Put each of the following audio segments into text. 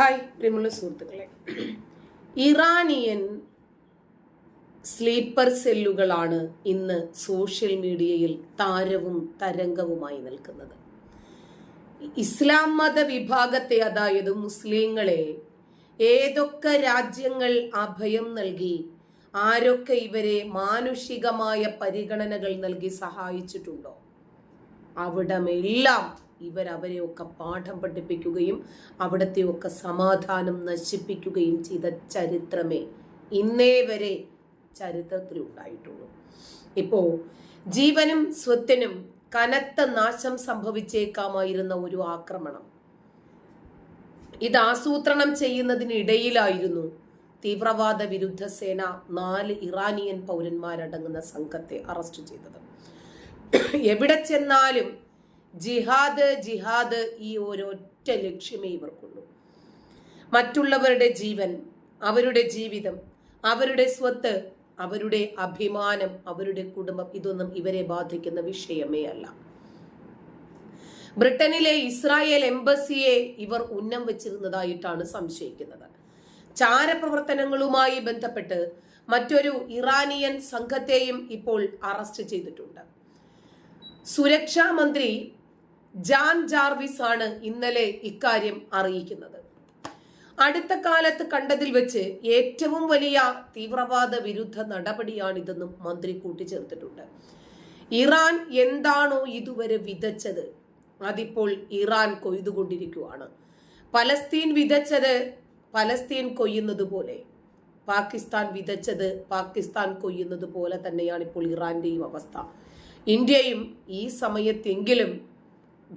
Hi പ്രിയമുള്ള സുഹൃത്തുക്കളെ. Iranian sleeper സെല്ലുകളാണ് ഇന്ന് സോഷ്യൽ മീഡിയയിൽ താരവും തരംഗവുമായി നിൽക്കുന്നത്. ഇസ്ലാം മത വിഭാഗത്തെ അതായത് മുസ്ലിങ്ങളെ ഏതൊക്കെ രാജ്യങ്ങൾ അഭയം നൽകി ആരൊക്കെ ഇവരെ മാനുഷികമായ പരിഗണനകൾ നൽകി സഹായിച്ചിട്ടുണ്ടോ? അവിടമെല്ലാം ഇവരവരെയൊക്കെ പാഠം പഠിപ്പിക്കുകയും അവിടത്തെയൊക്കെ സമാധാനം നശിപ്പിക്കുകയും ചെയ്ത ചരിത്രമേ ഇന്നേ വരെ ചരിത്രത്തിലുണ്ടായിട്ടുള്ളൂ ഇപ്പോ ജീവനും സ്വത്തിനും കനത്ത നാശം സംഭവിച്ചേക്കാമായിരുന്ന ഒരു ആക്രമണം. ഇത് ആസൂത്രണം ചെയ്യുന്നതിനിടയിലായിരുന്നു തീവ്രവാദ വിരുദ്ധ സേന നാല് ഇറാനിയൻ പൗരന്മാരടങ്ങുന്ന സംഘത്തെ അറസ്റ്റ് ചെയ്തത്. എവിടെ ചെന്നാലും ജിഹാദ് ജിഹാദ് ഈ ഒരൊറ്റ ലക്ഷ്യമേ ഇവർക്കുള്ളൂ. മറ്റുള്ളവരുടെ ജീവൻ അവരുടെ ജീവിതം അവരുടെ സ്വത്ത് അവരുടെ അഭിമാനം അവരുടെ കുടുംബം ഇതൊന്നും ഇവരെ ബാധിക്കുന്ന വിഷയമേ അല്ല. ബ്രിട്ടനിലെ ഇസ്രായേൽ എംബസിയെ ഇവർ ഉന്നം വെച്ചിരുന്നതായിട്ടാണ് സംശയിക്കുന്നത്. ചാരപ്രവർത്തനങ്ങളുമായി ബന്ധപ്പെട്ട് മറ്റൊരു ഇറാനിയൻ സംഘത്തെയും ഇപ്പോൾ അറസ്റ്റ് ചെയ്തിട്ടുണ്ട്. സുരക്ഷാ മന്ത്രി ജാൻ ജാർവിസ് ആണ് ഇന്നലെ ഇക്കാര്യം അറിയിക്കുന്നത്. അടുത്ത കാലത്ത് കണ്ടതിൽ വെച്ച് ഏറ്റവും വലിയ തീവ്രവാദ വിരുദ്ധ നടപടിയാണിതെന്നും മന്ത്രി കൂട്ടിച്ചേർത്തിട്ടുണ്ട്. ഇറാൻ എന്താണോ ഇതുവരെ വിതച്ചത് അതിപ്പോൾ ഇറാൻ കൊയ്തുകൊണ്ടിരിക്കുകയാണ്. പലസ്തീൻ വിതച്ചത് പലസ്തീൻ കൊയ്യുന്നത് പോലെ പാകിസ്ഥാൻ വിതച്ചത് പാകിസ്ഥാൻ കൊയ്യുന്നത് പോലെ തന്നെയാണ് ഇപ്പോൾ ഇറാന്റെയും അവസ്ഥ. ഇന്ത്യയും ഈ സമയത്തെങ്കിലും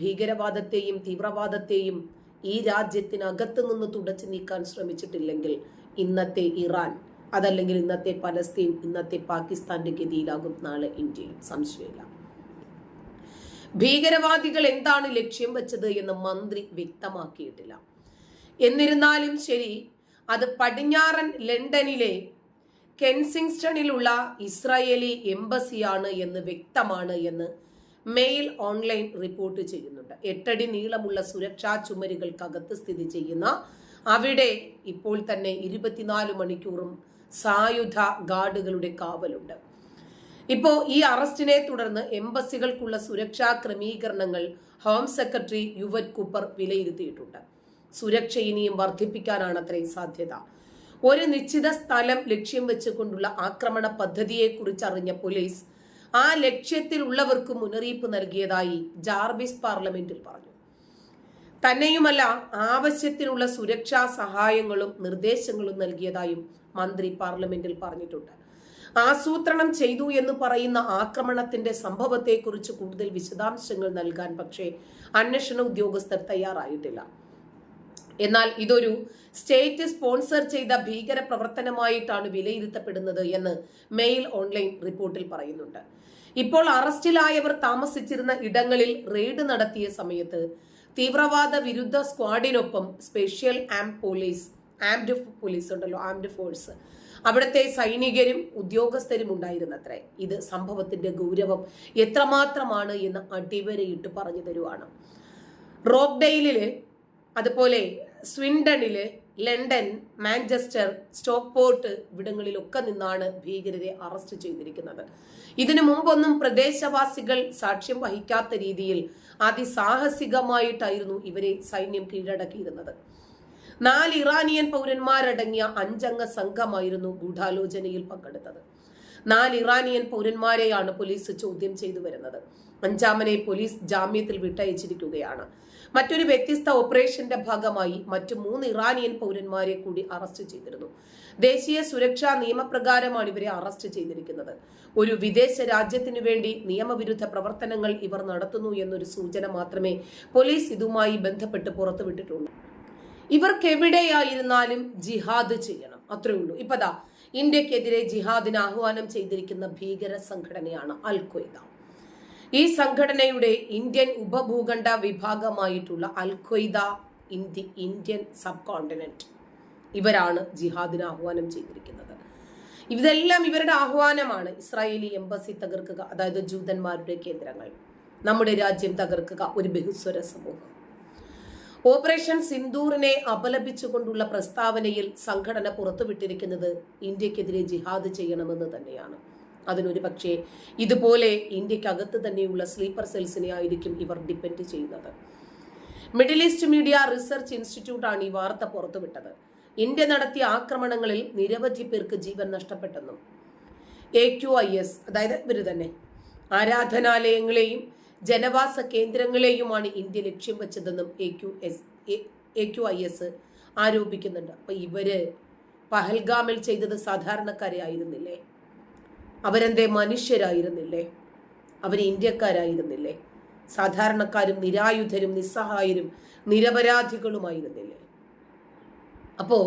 ഭീകരവാദത്തെയും തീവ്രവാദത്തെയും ഈ രാജ്യത്തിനകത്ത് നിന്ന് തുടച്ചു നീക്കാൻ ശ്രമിച്ചിട്ടില്ലെങ്കിൽ ഇന്നത്തെ ഇറാൻ അതല്ലെങ്കിൽ ഇന്നത്തെ പലസ്തീൻ ഇന്നത്തെ പാകിസ്ഥാന്റെ ഗതിയിലാകും നാളെ ഇന്ത്യയിൽ സംശയമില്ല. ഭീകരവാദികൾ എന്താണ് ലക്ഷ്യം വെച്ചത് എന്ന് മന്ത്രി വ്യക്തമാക്കിയിട്ടില്ല. എന്നിരുന്നാലും ശരി അത് പടിഞ്ഞാറൻ ലണ്ടനിലെ കെൻസിങ്സ്റ്റണിലുള്ള ഇസ്രായേലി എംബസിയാണ് എന്ന് വ്യക്തമാണ് എന്ന് മെയിൽ ഓൺലൈൻ റിപ്പോർട്ട് ചെയ്യുന്നുണ്ട്. എട്ടടി നീളമുള്ള സുരക്ഷാ ചുമരുകൾക്കകത്ത് സ്ഥിതി ചെയ്യുന്ന അവിടെ ഇപ്പോൾ തന്നെ ഇരുപത്തിനാല് മണിക്കൂറും സായുധ ഗാർഡുകളുടെ കാവലുണ്ട്. ഇപ്പോ ഈ അറസ്റ്റിനെ തുടർന്ന് എംബസികൾക്കുള്ള സുരക്ഷാ ക്രമീകരണങ്ങൾ ഹോം സെക്രട്ടറി യുവറ്റ് കുപ്പർ വിലയിരുത്തിയിട്ടുണ്ട്. സുരക്ഷ ഇനിയും വർദ്ധിപ്പിക്കാനാണ് അത്രയും സാധ്യത. ഒരു നിശ്ചിത സ്ഥലം ലക്ഷ്യം വെച്ചുകൊണ്ടുള്ള ആക്രമണ പദ്ധതിയെക്കുറിച്ച് അറിഞ്ഞ പോലീസ് ആ ലക്ഷ്യത്തിലുള്ളവർക്ക് മുന്നറിയിപ്പ് നൽകിയതായി ജാർബിസ് പാർലമെന്റിൽ പറഞ്ഞു. തന്നെയുമല്ല ആവശ്യത്തിനുള്ള സുരക്ഷാ സഹായങ്ങളും നിർദ്ദേശങ്ങളും നൽകിയതായും മന്ത്രി പാർലമെന്റിൽ പറഞ്ഞിട്ടുണ്ട്. ആസൂത്രണം ചെയ്തു എന്ന് പറയുന്ന ആക്രമണത്തിന്റെ സംഭവത്തെക്കുറിച്ച് കൂടുതൽ വിശദാംശങ്ങൾ നൽകാൻ പക്ഷേ അന്വേഷണ ഉദ്യോഗസ്ഥർ തയ്യാറായിട്ടില്ല. എന്നാൽ ഇതൊരു സ്റ്റേറ്റ് സ്പോൺസർ ചെയ്ത ഭീകര പ്രവർത്തനമായിട്ടാണ് വിലയിരുത്തപ്പെടുന്നത് എന്ന് മെയിൽ ഓൺലൈൻ റിപ്പോർട്ടിൽ പറയുന്നുണ്ട്. ഇപ്പോൾ അറസ്റ്റിലായവർ താമസിച്ചിരുന്ന ഇടങ്ങളിൽ റെയ്ഡ് നടത്തിയ സമയത്ത് തീവ്രവാദ വിരുദ്ധ സ്ക്വാഡിനൊപ്പം special arm police armed police ഉണ്ടല്ലോ ആംഡ് ഫോഴ്സ് അവിടുത്തെ സൈനികരും ഉദ്യോഗസ്ഥരും ഉണ്ടായിരുന്നത്രേ. ഇത് സംഭവത്തിന്റെ ഗൗരവം എത്രമാത്രമാണ് എന്ന് അടിവരയിട്ട് പറഞ്ഞു തരുവാണ്. റോക്ക്ഡെയിലിൽ അതുപോലെ സ്വിൻഡണിൽ ലണ്ടൻ മാഞ്ചസ്റ്റർ സ്റ്റോക്ക്പോർട്ട് ഇവിടങ്ങളിലൊക്കെ നിന്നാണ് ഭീകരരെ അറസ്റ്റ് ചെയ്തിരിക്കുന്നത്. ഇതിനു മുമ്പൊന്നും പ്രദേശവാസികൾ സാക്ഷ്യം വഹിക്കാത്ത രീതിയിൽ അതിസാഹസികമായിട്ടായിരുന്നു ഇവരെ സൈന്യം കീഴടക്കിയിരുന്നത്. നാല് ഇറാനിയൻ പൗരന്മാരടങ്ങിയ അഞ്ചംഗ സംഘമായിരുന്നു ഗൂഢാലോചനയിൽ പങ്കെടുത്തത്. നാല് ഇറാനിയൻ പൗരന്മാരെയാണ് പോലീസ് ചോദ്യം ചെയ്തു വരുന്നത്. അഞ്ചാമനെ പോലീസ് ജാമ്യത്തിൽ വിട്ടയച്ചിരിക്കുകയാണ്. മറ്റൊരു വ്യത്യസ്ത ഓപ്പറേഷന്റെ ഭാഗമായി മറ്റു മൂന്ന് ഇറാനിയൻ പൗരന്മാരെ കൂടി അറസ്റ്റ് ചെയ്തിരുന്നു. ദേശീയ സുരക്ഷാ നിയമപ്രകാരമാണ് ഇവരെ അറസ്റ്റ് ചെയ്തിരിക്കുന്നത്. ഒരു വിദേശ രാജ്യത്തിനു വേണ്ടി നിയമവിരുദ്ധ പ്രവർത്തനങ്ങൾ ഇവർ നടത്തുന്നു എന്നൊരു സൂചന മാത്രമേ പോലീസ് ഇതുമായി ബന്ധപ്പെട്ട് പുറത്തുവിട്ടിട്ടുള്ളൂ. ഇവർക്ക് എവിടെയായിരുന്നാലും ജിഹാദ് ചെയ്യണം. അത്രേ ഉള്ളൂ. ഇപ്പതാ ഇന്ത്യക്കെതിരെ ജിഹാദിന് ആഹ്വാനം ചെയ്തിരിക്കുന്ന ഭീകര സംഘടനയാണ് അൽ ഖ്വയ്ദ ഈ സംഘടനയുടെ ഇന്ത്യൻ ഉപഭൂഖണ്ഡ വിഭാഗമായിട്ടുള്ള Al Qaeda India Indian subcontinent ഇവരാണ് ജിഹാദിന് ആഹ്വാനം ചെയ്തിരിക്കുന്നത്. ഇതെല്ലാം ഇവരുടെ ആഹ്വാനമാണ്. ഇസ്രായേലി എംബസി തകർക്കുക അതായത് ജൂതന്മാരുടെ കേന്ദ്രങ്ങൾ. നമ്മുടെ രാജ്യം തകർക്കുക ഒരു ബഹുസ്വര സമൂഹം. ഓപ്പറേഷൻ സിന്ദൂറിനെ അപലപിച്ചുകൊണ്ടുള്ള പ്രസ്താവനയിൽ സംഘടന പുറത്തുവിട്ടിരിക്കുന്നത് ഇന്ത്യക്കെതിരെ ജിഹാദ് ചെയ്യണമെന്ന് തന്നെയാണ്. അതിനൊരു പക്ഷേ ഇതുപോലെ ഇന്ത്യക്കകത്ത് തന്നെയുള്ള സ്ലീപ്പർ സെൽസിനെ ആയിരിക്കും ഇവർ ഡിപ്പെൻഡ് ചെയ്യുന്നത്. മിഡിൽ ഈസ്റ്റ് മീഡിയ റിസർച്ച് ഇൻസ്റ്റിറ്റ്യൂട്ടാണ് ഈ വാർത്ത പുറത്തുവിട്ടത്. ഇന്ത്യ നടത്തിയ ആക്രമണങ്ങളിൽ നിരവധി പേർക്ക് ജീവൻ നഷ്ടപ്പെട്ടെന്നും എ ക്യു ഐ എസ് അതായത് ഇവർ തന്നെ ആരാധനാലയങ്ങളെയും ജനവാസ കേന്ദ്രങ്ങളെയുമാണ് ഇന്ത്യ ലക്ഷ്യം വെച്ചതെന്നും A Q S A Q I S ആരോപിക്കുന്നുണ്ട്. അപ്പൊ ഇവർ പഹൽഗാമിൽ ചെയ്തത് സാധാരണക്കാരെ ആയിരുന്നില്ലേ? അവരെന്തേ മനുഷ്യരായിരുന്നില്ലേ? അവർ ഇന്ത്യക്കാരായിരുന്നില്ലേ? സാധാരണക്കാരും നിരായുധരും നിസ്സഹായരും നിരപരാധികളുമായിരുന്നില്ലേ? അപ്പോൾ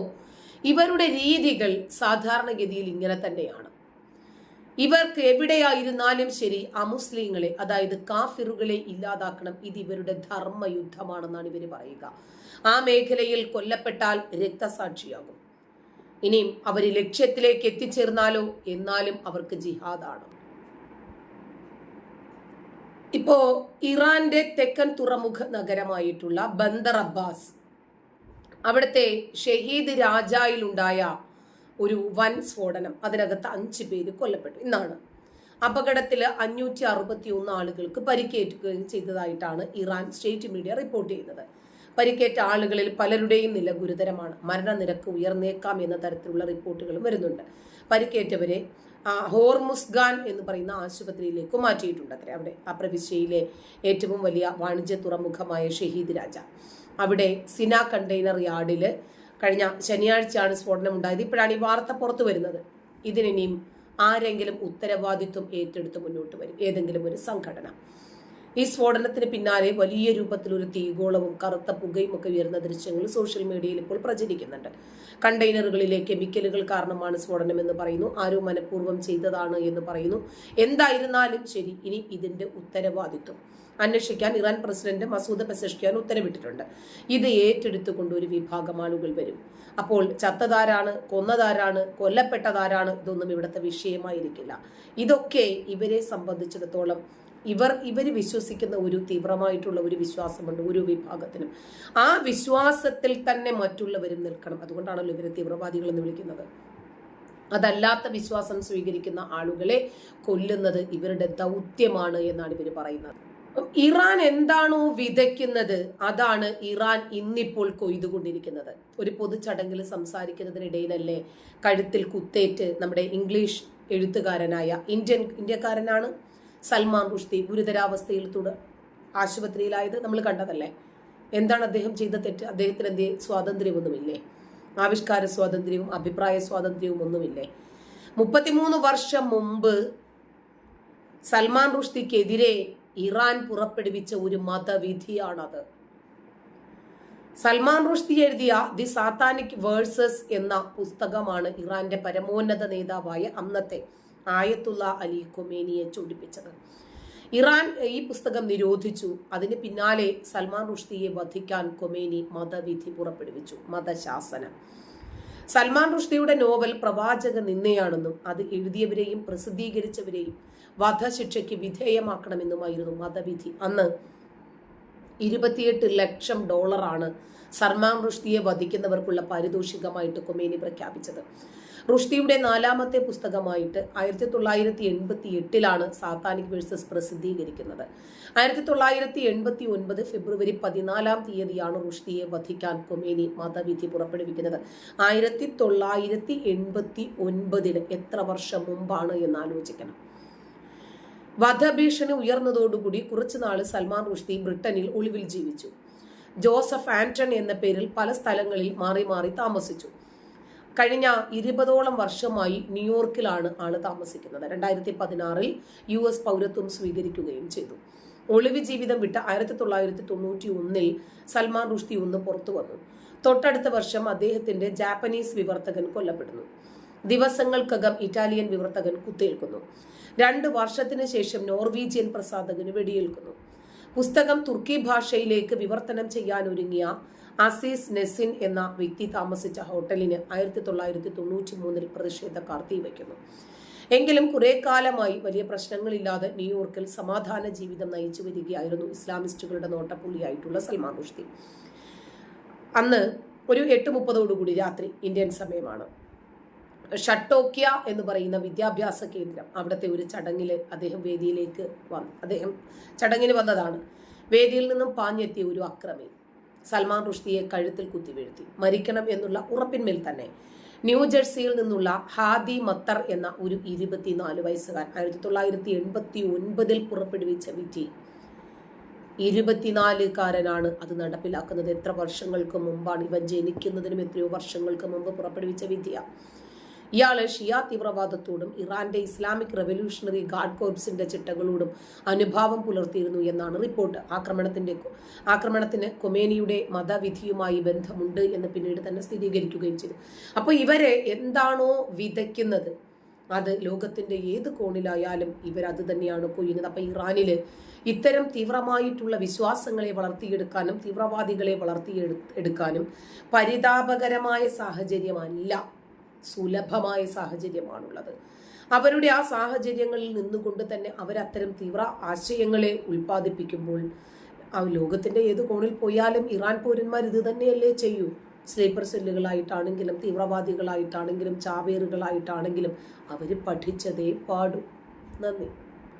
ഇവരുടെ രീതികൾ സാധാരണഗതിയിൽ ഇങ്ങനെ തന്നെയാണ്. ഇവർക്ക് എവിടെയായിരുന്നാലും ശരി അമുസ്ലിങ്ങളെ അതായത് കാഫിറുകളെ ഇല്ലാതാക്കണം. ഇത് ഇവരുടെ ധർമ്മയുദ്ധമാണെന്നാണ് ഇവർ പറയുക. ആ മേഖലയിൽ കൊല്ലപ്പെട്ടാൽ രക്തസാക്ഷിയാകും. ഇനിയും അവർ ലക്ഷ്യത്തിലേക്ക് എത്തിച്ചേർന്നാലോ? എന്നാലും അവർക്ക് ജിഹാദാണ്. ഇപ്പോ ഇറാന്റെ തെക്കൻ തുറമുഖ നഗരമായിട്ടുള്ള ബന്ദർ അബ്ബാസ് അവിടുത്തെ ഷഹീദ് രാജായിലുണ്ടായ ഒരു വൻ സ്ഫോടനം അതിനകത്ത് അഞ്ച് പേര് കൊല്ലപ്പെട്ടു. ഇന്നാണ് അപകടത്തിൽ അഞ്ഞൂറ്റി അറുപത്തി ഒന്ന് ആളുകൾക്ക് പരിക്കേറ്റുകയും ചെയ്തതായിട്ടാണ് ഇറാൻ സ്റ്റേറ്റ് മീഡിയ റിപ്പോർട്ട് ചെയ്യുന്നത്. പരിക്കേറ്റ ആളുകളിൽ പലരുടെയും നില ഗുരുതരമാണ്. മരണനിരക്ക് ഉയർന്നേക്കാം എന്ന തരത്തിലുള്ള റിപ്പോർട്ടുകളും വരുന്നുണ്ട്. പരിക്കേറ്റവരെ ഹോർമുസ്ഗാൻ എന്ന് പറയുന്ന ആശുപത്രിയിലേക്ക് മാറ്റിയിട്ടുണ്ട് അത്ര. അവിടെ ആ പ്രവിശ്യയിലെ ഏറ്റവും വലിയ വാണിജ്യ തുറമുഖമായ ഷഹീദ് രാജ. അവിടെ സിന കണ്ടെയ്നർ യാർഡിൽ കഴിഞ്ഞ ശനിയാഴ്ചയാണ് സ്ഫോടനം ഉണ്ടായത് ഇപ്പോഴാണ് ഈ വാർത്ത പുറത്തു വരുന്നത്. ഇതിനിയും ആരെങ്കിലും ഉത്തരവാദിത്വം ഏറ്റെടുത്ത് മുന്നോട്ട് വരും. ഏതെങ്കിലും ഒരു സംഘടന. ഈ സ്ഫോടനത്തിന് പിന്നാലെ വലിയ രൂപത്തിൽ ഒരു തീഗോളവും കറുത്ത പുകയും ഒക്കെ ഉയർന്ന ദൃശ്യങ്ങൾ സോഷ്യൽ മീഡിയയിൽ ഇപ്പോൾ പ്രചരിക്കുന്നുണ്ട്. കണ്ടെയ്നറുകളിലെ കെമിക്കലുകൾ കാരണമാണ് സ്ഫോടനം എന്ന് പറയുന്നു. ആരോ മനഃപൂർവം ചെയ്തതാണ് എന്ന് പറയുന്നു. എന്തായിരുന്നാലും ശരി ഇനി ഇതിന്റെ ഉത്തരവാദിത്വം. അന്വേഷിക്കാൻ ഇറാൻ പ്രസിഡന്റ് മസൂദ് പെസഷ്കിയാൻ ഉത്തരവിട്ടിട്ടുണ്ട്. ഇത് ഏറ്റെടുത്തുകൊണ്ട് ഒരു വിഭാഗം ആളുകൾ വരും. അപ്പോൾ ചത്തതാരാണ് കൊന്നതാരാണ് കൊല്ലപ്പെട്ടതാരാണ് ഇതൊന്നും ഇവിടുത്തെ വിഷയമായിരിക്കില്ല. ഇതൊക്കെ ഇവരെ സംബന്ധിച്ചിടത്തോളം ഇവർ ഇവർ വിശ്വസിക്കുന്ന ഒരു തീവ്രമായിട്ടുള്ള ഒരു വിശ്വാസമുണ്ട് ഒരു വിഭാഗത്തിനും. ആ വിശ്വാസത്തിൽ തന്നെ മറ്റുള്ളവരും നിൽക്കണം. അതുകൊണ്ടാണല്ലോ ഇവരെ തീവ്രവാദികൾ എന്ന് വിളിക്കുന്നത്. അതല്ലാത്ത വിശ്വാസം സ്വീകരിക്കുന്ന ആളുകളെ കൊല്ലുന്നത് ഇവരുടെ ദൗത്യമാണ് എന്നാണ് ഇവർ പറയുന്നത്. ഇറാൻ എന്താണോ വിതയ്ക്കുന്നത് അതാണ് ഇറാൻ ഇന്നിപ്പോൾ കൊയ്തുകൊണ്ടിരിക്കുന്നത്. ഒരു പൊതുചടങ്ങിൽ സംസാരിക്കുന്നതിനിടയിലല്ലേ കഴുത്തിൽ കുത്തേറ്റ് നമ്മുടെ ഇംഗ്ലീഷ് എഴുത്തുകാരനായ ഇന്ത്യൻ ഇന്ത്യക്കാരനാണ്? സൽമാൻ റുഷ്തി ഗുരുതരാവസ്ഥയിൽ തുട ആശുപത്രിയിലായത് നമ്മൾ കണ്ടതല്ലേ? എന്താണ് അദ്ദേഹം ചെയ്ത തെറ്റ്? അദ്ദേഹത്തിന് എന്തേ സ്വാതന്ത്ര്യമൊന്നുമില്ലേ ആവിഷ്കാര സ്വാതന്ത്ര്യവും അഭിപ്രായ സ്വാതന്ത്ര്യവും ഒന്നുമില്ലേ? മുപ്പത്തിമൂന്ന് വർഷം മുമ്പ് സൽമാൻ റുഷ്തിക്കെതിരെ ഇറാൻ പുറപ്പെടുവിച്ച ഒരു മതവിധിയാണത്. സൽമാൻ റുഷ്ദി എഴുതിയ ദി സാത്താനിക് വേഴ്സസ് എന്ന പുസ്തകമാണ് ഇറാന്റെ പരമോന്നത നേതാവായ അന്നത്തെ. ആയത്തുള്ള അലി കൊമേനിയെ ചൂടിപ്പിച്ചത്. ഇറാൻ ഈ പുസ്തകം നിരോധിച്ചു. അതിന് പിന്നാലെ സൽമാൻ റുഷ്ദിയെ വധിക്കാൻ കൊമേനി മതവിധി പുറപ്പെടുവിച്ചു. മതശാസനം. സൽമാൻ റുഷ്ദിയുടെ നോവൽ പ്രവാചക നിന്നയാണെന്നും അത് എഴുതിയവരെയും പ്രസിദ്ധീകരിച്ചവരെയും വധശിക്ഷയ്ക്ക് വിധേയമാക്കണമെന്നുമായിരുന്നു മതവിധി. അന്ന് ഇരുപത്തിയെട്ട് ലക്ഷം ഡോളറാണ് സൽമാൻ റുഷ്ദിയെ വധിക്കുന്നവർക്കുള്ള പാരിതോഷികമായിട്ട് കൊമേനി പ്രഖ്യാപിച്ചത്. റുഷ്തിയുടെ നാലാമത്തെ പുസ്തകമായിട്ട് ആയിരത്തി തൊള്ളായിരത്തി എൺപത്തി എട്ടിലാണ് സാത്താനിക് വേഴ്സസ് പ്രസിദ്ധീകരിക്കുന്നത്. ആയിരത്തി തൊള്ളായിരത്തി എൺപത്തി ഒൻപത് ഫെബ്രുവരി പതിനാലാം തീയതിയാണ് റുഷ്തിയെ വധിക്കാൻ കൊമേനി മതവിധി പുറപ്പെടുവിക്കുന്നത്. ആയിരത്തി തൊള്ളായിരത്തി എൺപത്തി ഒൻപതിന് എത്ര വർഷം മുമ്പാണ് എന്ന് ആലോചിക്കണം വധഭീഷണി ഉയർന്നതോടുകൂടി കുറച്ചുനാൾ സൽമാൻ റുഷ്തി ബ്രിട്ടനിൽ ഒളിവിൽ ജീവിച്ചു. ജോസഫ് ആന്റൺ എന്ന പേരിൽ പല സ്ഥലങ്ങളിൽ മാറി മാറി താമസിച്ചു. കഴിഞ്ഞ ഇരുപതോളം വർഷമായി ന്യൂയോർക്കിലാണ് ആൾ താമസിക്കുന്നത്. രണ്ടായിരത്തി പതിനാറിൽ യു എസ് പൗരത്വം സ്വീകരിക്കുകയും ചെയ്തു. ഒളിവ് ജീവിതം വിട്ട ആയിരത്തി തൊള്ളായിരത്തി തൊണ്ണൂറ്റി ഒന്നിൽ സൽമാൻ റുഷ്തി ഒന്ന് പുറത്തു വന്നു. തൊട്ടടുത്ത വർഷം അദ്ദേഹത്തിന്റെ ജാപ്പനീസ് വിവർത്തകൻ കൊല്ലപ്പെടുന്നു. ദിവസങ്ങൾക്കകം ഇറ്റാലിയൻ വിവർത്തകൻ കുത്തേൽക്കുന്നു. രണ്ട് വർഷത്തിന് ശേഷം നോർവീജിയൻ പ്രസാധകന് വെടിയേൽക്കുന്നു. പുസ്തകം തുർക്കി ഭാഷയിലേക്ക് വിവർത്തനം ചെയ്യാൻ ഒരുങ്ങിയ അസീസ് നെസിൻ എന്ന വ്യക്തി താമസിച്ച ഹോട്ടലിന് ആയിരത്തി തൊള്ളായിരത്തി തൊണ്ണൂറ്റി മൂന്നിൽ പ്രതിഷേധക്കാർ തീവയ്ക്കുന്നു എങ്കിലും കുറെ കാലമായി വലിയ പ്രശ്നങ്ങളില്ലാതെ ന്യൂയോർക്കിൽ സമാധാന ജീവിതം നയിച്ചു വരികയായിരുന്നു ഇസ്ലാമിസ്റ്റുകളുടെ നോട്ടപ്പുള്ളിയായിട്ടുള്ള സൽമാൻ റുഷ്തി അന്ന് ഒരു എട്ട് മുപ്പതോടുകൂടി രാത്രി ഇന്ത്യൻ സമയമാണ്. ഷട്ടോക്യ എന്ന് പറയുന്ന വിദ്യാഭ്യാസ കേന്ദ്രം അവിടുത്തെ ഒരു ചടങ്ങിൽ അദ്ദേഹം വേദിയിലേക്ക് വന്നു അദ്ദേഹം ചടങ്ങിന് വന്നതാണ്. വേദിയിൽ നിന്നും പാഞ്ഞെത്തിയ ഒരു അക്രമി. സൽമാൻ റുഷ്ദിയെ കഴുത്തിൽ കുത്തിവീഴ്ത്തി. മരിക്കണം എന്നുള്ള ഉറപ്പിന്മേൽ തന്നെ ന്യൂജേഴ്സിയിൽ നിന്നുള്ള ഹാദി മത്തർ എന്ന ഒരു ഇരുപത്തിനാല് വയസ്സുകാരൻ ആയിരത്തി തൊള്ളായിരത്തി എൺപത്തി ഒൻപതിൽ പുറപ്പെടുവിച്ച വിധി. ഇരുപത്തിനാലുകാരനാണ് അത് നടപ്പിലാക്കുന്നത്. എത്ര വർഷങ്ങൾക്ക് മുമ്പാണ് ഇവൻ ജനിക്കുന്നതിനും എത്രയോ വർഷങ്ങൾക്ക് മുമ്പ് പുറപ്പെടുവിച്ച വിധിയ. ഇയാൾ ഷിയ തീവ്രവാദത്തോടും ഇറാന്റെ ഇസ്ലാമിക് റവല്യൂഷണറി ഗാർഡ് കോർപ്സിന്റെ ചിട്ടകളോടും അനുഭാവം പുലർത്തിയിരുന്നു എന്നാണ് റിപ്പോർട്ട്. ആക്രമണത്തിന്റെ ആക്രമണത്തിന് കൊമേനിയുടെ മതവിധിയുമായി ബന്ധമുണ്ട് എന്ന് പിന്നീട് തന്നെ സ്ഥിരീകരിക്കുകയും ചെയ്തു. അപ്പോൾ ഇവരെ എന്താണോ വിതയ്ക്കുന്നത്? അത് ലോകത്തിന്റെ ഏത് കോണിലായാലും ഇവർ അത് തന്നെയാണ് കൊയ്യുന്നത്. അപ്പൊ ഇറാനിൽ ഇത്തരം തീവ്രമായിട്ടുള്ള വിശ്വാസങ്ങളെ വളർത്തിയെടുക്കാനും തീവ്രവാദികളെ വളർത്തിയെടു എടുക്കാനും പരിതാപകരമായ സാഹചര്യമല്ല. സുലഭമായ സാഹചര്യമാണുള്ളത്. അവരുടെ ആ സാഹചര്യങ്ങളിൽ നിന്നുകൊണ്ട് തന്നെ അവരത്തരം തീവ്ര ആശയങ്ങളെ ഉൽപ്പാദിപ്പിക്കുമ്പോൾ ആ ലോകത്തിന്റെ ഏത് കോണിൽ പോയാലും ഇറാൻ പൗരന്മാർ ഇത് തന്നെയല്ലേ ചെയ്യൂ? സ്ലീപ്പർ സെല്ലുകളായിട്ടാണെങ്കിലും തീവ്രവാദികളായിട്ടാണെങ്കിലും ചാവേറുകളായിട്ടാണെങ്കിലും അവർ പഠിച്ചതേ പാടൂ. നന്ദി.